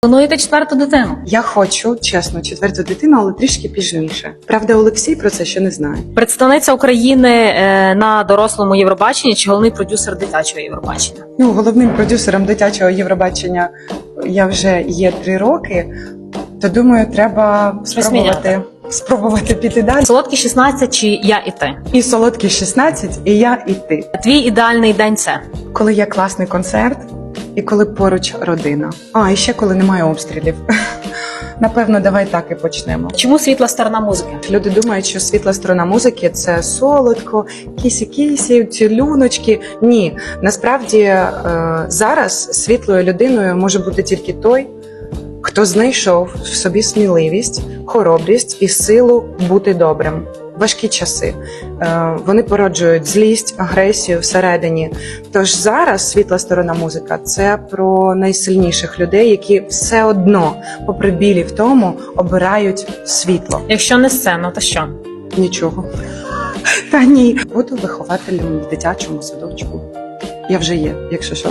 Плануєте четверту дитину? Я хочу, чесно, четверту дитину, але трішки пізніше. Правда, Олексій про це ще не знає. Представниця України е, на дорослому Євробаченні чи головний продюсер дитячого Євробачення? Ну, головним продюсером дитячого Євробачення я вже є три роки. То думаю, треба спробувати, спробувати піти далі. Солодкі 16 чи я і ти? І солодкі 16, і я, і ти. Твій ідеальний день це Коли є класний концерт, і коли поруч родина. А, і ще коли немає обстрілів. Напевно, давай так і почнемо. чому світла сторона музики? Люди думають, що світла сторона музики це солодко, кісі-кісі, цілюночки. Ні, насправді е, зараз світлою людиною може бути тільки той, хто знайшов в собі сміливість, хоробрість і силу бути добрим. Важкі часи Е, вони породжують злість, агресію всередині. Тож зараз світла сторона музика це про найсильніших людей, які все одно, попри білі в тому, обирають світло. Якщо не сцену, то що? Нічого. Та ні. Буду вихователем в дитячому садочку. Я вже є, якщо що.